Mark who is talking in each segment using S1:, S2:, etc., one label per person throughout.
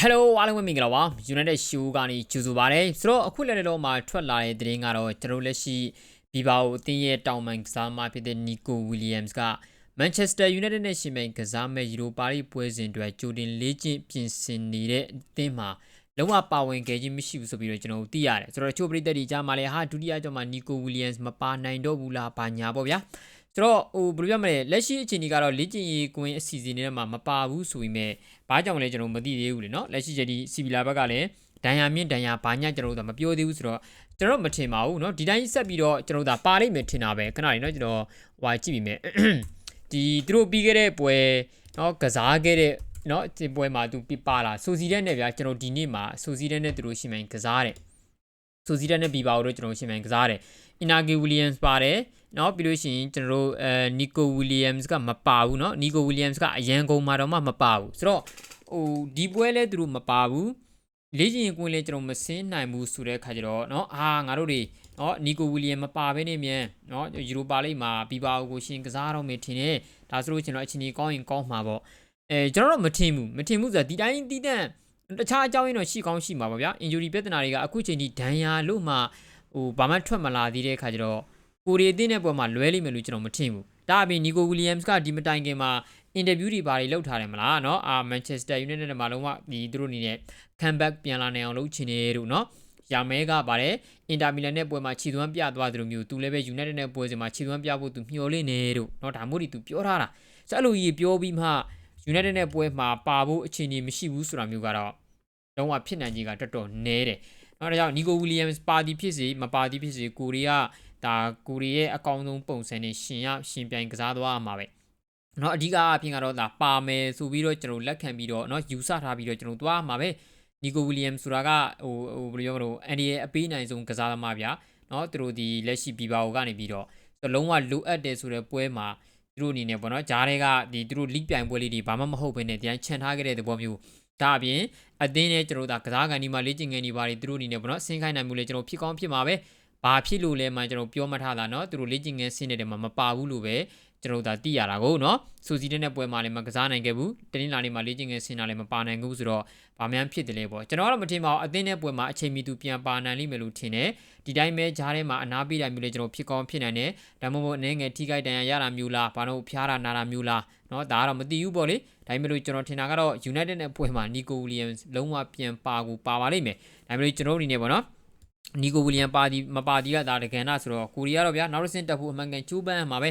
S1: Hello အားလုံးပဲမင်္ဂလာပါ United Show ကနေကြိုဆိုပါရစေဆိုတော့အခုလည်းလည်းတော့မှထွက်လာတဲ့သတင်းကတော့ကျွန်တော်လက်ရှိဘီဘာကိုအသင်းရဲ့တောင်ပန်ကစားမဖြစ်တဲ့ Nico Williams က Manchester United နဲ့ရှင်ပြိုင်ကစားမဲ့ယူရိုပါလိပွဲစဉ်အတွက်ကြိုတင်လေ့ကျင့်ပြင်ဆင်နေတဲ့အသင်းမှာလုံးဝပါဝင်ခဲ့ခြင်းမရှိဘူးဆိုပြီးတော့ကျွန်တော်တို့သိရတယ်ဆိုတော့ချို့ပရိသတ်တွေကြားမှာလည်းဟာဒုတိယကျော်မှာ Nico Williams မပါနိုင်တော့ဘူးလားဘာညာပေါ့ဗျာ ဆိုတော့ဟိုဘယ်လိုပြောမလဲလက်ရှိအခြေအနေကတော့လေ့ကျင့်ရေးကွင်းအစီအစဉ်တွေထဲမှာမပါဘူးဆိုပေမဲ့ဘာကြောင့်လဲကျွန်တော်မသိသေးဘူးလေနော်လက်ရှိချက်ဒီစီဗီလာဘက်ကလည်းဒဏ်ရာမြင့်ဒဏ်ရာဘာညာကျွန်တော်တို့ကမပြောသေးဘူးဆိုတော့ကျွန်တော်မထင်ပါဘူးเนาะဒီတိုင်းဆက်ပြီးတော့ကျွန်တော်တို့ကပါလိမ့်မယ်ထင်တာပဲခဏလေးเนาะကျွန်တော်ဟိုကြည့်ပြီးမယ် ဒီသူတို့ပြီးခဲ့တဲ့ပွဲเนาะကစားခဲ့တဲ့เนาะဒီပွဲမှာသူပြပါလာဆိုစီတဲ့နဲ့ဗျာကျွန်တော်ဒီနေ့မှာဆိုစီတဲ့နဲ့သူတို့ရှင်မိုင်ကစားတယ်ဆိုစီတဲ့နဲ့ဘီပါကိုတို့ကျွန်တော်ရှင်မိုင်ကစားတယ်အီနာဂီဝီလီယမ်စ်ပါတယ် เนาะပြီးလို့ရှိရင်ကျွန်တော်တို့အဲနီကိုဝီလီယမ်စ်ကမပါဘူးเนาะနီကိုဝီလီယမ်စ်ကအရန်ကုန်မှာတော့မှမပါဘူးဆိုတော့ဟိုဒီပွဲလဲသူတို့မပါဘူးလေ့ကျင့်ရင်ကွင်းလဲကျွန်တော်မစင်းနိုင်ဘူးဆိုတဲ့ခါကျတော့เนาะအာငါတို့တွေเนาะနီကိုဝီလီယမ်မပါဘဲနေမြန်เนาะယူရိုပါလိမ့်မှာဘီပါကိုရှင်ကစားတော့မယ်ထင်တယ်ဒါဆိုလို့ကျွန်တော်အချိန်ကြီးကောင်းရင်ကောင်းမှာပေါ့အဲကျွန်တော်တော့မထင်ဘူးမထင်ဘူးဆိုတာဒီတိုင်းတီးတန့်တခြားအကြောင်းရင်းတော့ရှိကောင်းရှိမှာပါဗျာ injury ပြဿနာတွေကအခုချိန်ထိဒဏ်ရာလို့မှဟိုဘာမှထွက်မလာသေးတဲ့ခါကျတော့ ကိုရီအသင်းတဲ့ပွဲမှာလွဲလိမ့်မယ်လို့ကျွန်တော်မထင်ဘူးဒါအပြင်နီကိုဝီလီယမ်စ်ကဒီမတိုင်ခင်မှာအင်တာဗျူးတွေဘာတွေလုပ်ထားတယ်မလားเนาะအာမန်ချက်စတာယူနိုက်တက်မှာလုံးဝဒီသူတို့အနေနဲ့ comeback ပြန်လာနိုင်အောင်လုပ်ချင်တယ်လို့เนาะယာမဲကပါတယ်အင်တာမီလန်နဲ့ပွဲမှာခြေသွမ်းပြသွားသလိုမျိုးသူလည်းပဲ United နဲ့ပွဲစဉ်မှာခြေသွမ်းပြဖို့သူမျှော်လင့်နေလို့เนาะဒါမို့ဒီသူပြောထားတာဆိုအဲ့လိုကြီးပြောပြီးမှ United နဲ့ပွဲမှာပါဖို့အခြေအနေမရှိဘူးဆိုတာမျိုးကတော့လုံးဝဖြစ်နိုင်ကြီးကတော်တော်နည်းတယ်เนาะဒါကြောင့် Nico Williams ပါတီဖြစ်စေမပါတီဖြစ်စေကိုရီးယား ဒါကိုရီးရဲ့အကောင်းဆုံးပုံစံနဲ့ရှင်ရရှင်ပြိုင်ကစားသွားရမှာပဲเนาะအဓိကအပြင်ကတော့ဒါပါမယ်ဆိုပြီးတော့ကျွန်တော်လက်ခံပြီးတော့เนาะယူဆထားပြီးတော့ကျွန်တော်သွားမှာပဲနီကိုဝီလီယမ်ဆိုတာကဟိုဟိုဘယ်လိုပြောမလို့အန်ဒီရဲ့အပေးနိုင်ဆုံးကစားသမားဗျာเนาะသူတို့ဒီလက်ရှိဘီဘာကိုကနေပြီးတော့လုံးဝလိုအပ်တယ်ဆိုတဲ့ပွဲမှာသူတို့အနေနဲ့ပေါ့နော်ဂျားတွေကဒီသူတို့လိပြိုင်ပွဲလေးတွေဘာမှမဟုတ်ဘဲနဲ့တရားချန်ထားခဲ့တဲ့သဘောမျိုးဒါအပြင်အသင်းနဲ့ကျွန်တော်တို့ကစားကန်ဒီမှာလေ့ကျင့်ငယ်နေပါတယ်သူတို့အနေနဲ့ပေါ့နော်ဆင်းခိုင်းနိုင်မှုလေကျွန်တော်ဖြစ်ကောင်းဖြစ်မှာပဲ ဘာဖြစ်လို့လဲမှကျွန်တော်ပြောမထားတာเนาะသူတို့လေ့ကျင့်ငယ်ဆင်းနေတဲ့မှာမပါဘူးလို့ပဲကျွန်တော်တို့ဒါသိရတာကိုเนาะစူစီတဲ့နဲ့ပွဲမှာလည်းမကစားနိုင်ခဲ့ဘူးတနင်္လာနေ့မှာလေ့ကျင့်ငယ်ဆင်းတာလည်းမပါနိုင်ဘူးဆိုတော့ဘာမှန်းဖြစ်တယ်လေပေါ့ကျွန်တော်ကတော့မထင်ပါဘူးအသင်းနဲ့ပွဲမှာအချိန်မီသူပြန်ပါနိုင်လိမ့်မယ်လို့ထင်တယ်ဒီတိုင်းပဲဂျားထဲမှာအနားပေးတိုင်းမျိုးလေကျွန်တော်ဖြစ်ကောင်းဖြစ်နိုင်တယ်ဒါမှမဟုတ်အနေငယ်ထိခိုက်ဒဏ်ရာရတာမျိုးလားဘာလို့ဖျားတာနာတာမျိုးလားเนาะဒါကတော့မသိဘူးပေါ့လေဒါပေမဲ့လို့ကျွန်တော်ထင်တာကတော့ United နဲ့ပွဲမှာ Nico Williams လုံးဝပြန်ပါကိုပါပါလိမ့်မယ်ဒါပေမဲ့လို့ကျွန်တော်တို့အနေနဲ့ပေါ့နော် နီကိုဝီလျံပါတီမပါတီကဒါတကန်နာဆိုတော့ကိုရီးယားတော့ဗျာနောက်တစ်ဆင့်တက်ဖို့အမှန်ကန်ကျူးပန်းမှာပဲ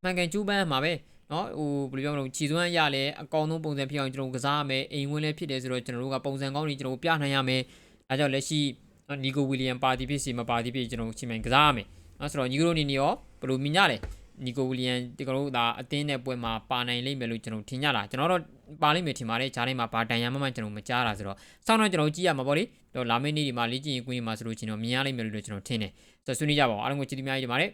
S1: အမှန်ကန်ကျူးပန်းမှာပဲနော်ဟိုဘယ်လိုပြောမလို့ခြေစွမ်းရလဲအကောင်ဆုံးပုံစံဖြစ်အောင်ကျွန်တော်ကစားရမယ်အိမ်ဝင်လည်းဖြစ်တယ်ဆိုတော့ကျွန်တော်တို့ကပုံစံကောင်းတွေကျွန်တော်ပြနိုင်ရမယ်အဲကြောင့်လက်ရှိနီကိုဝီလျံပါတီဖြစ်စီမပါတီဖြစ်ကျွန်တော်ချိန်မှန်ကစားရမယ်နော်ဆိုတော့ညီတို့အနေနဲ့ရောဘယ်လိုမြင်ကြလဲနီကိုဝီလျံဒီကလို့ဒါအသင်းနဲ့ပွဲမှာပါနိုင်လိမ့်မယ်လို့ကျွန်တော်ထင်ကြတာကျွန်တော်တော့ ပါလိမ့်မယ်ထင်ပါတယ်ဂျားထဲမှာဘာတန်ရမှမှကျွန်တော်မကြားတာဆိုတော့စောင့်တော့ကျွန်တော်ကြည့်ရမှာပေါ့လေတော့လာမယ့်နေ့ဒီမှာလေ့ကျင့်ရေးကွင်းမှာဆိုလို့ကျွန်တော်မြင်ရလိမ့်မယ်လို့ကျွန်တော်ထင်တယ်ဆိုတော့ဆွေးနွေးကြပါဦးအားလုံးကိုကျေးဇူးများကြီးတင်ပါတယ်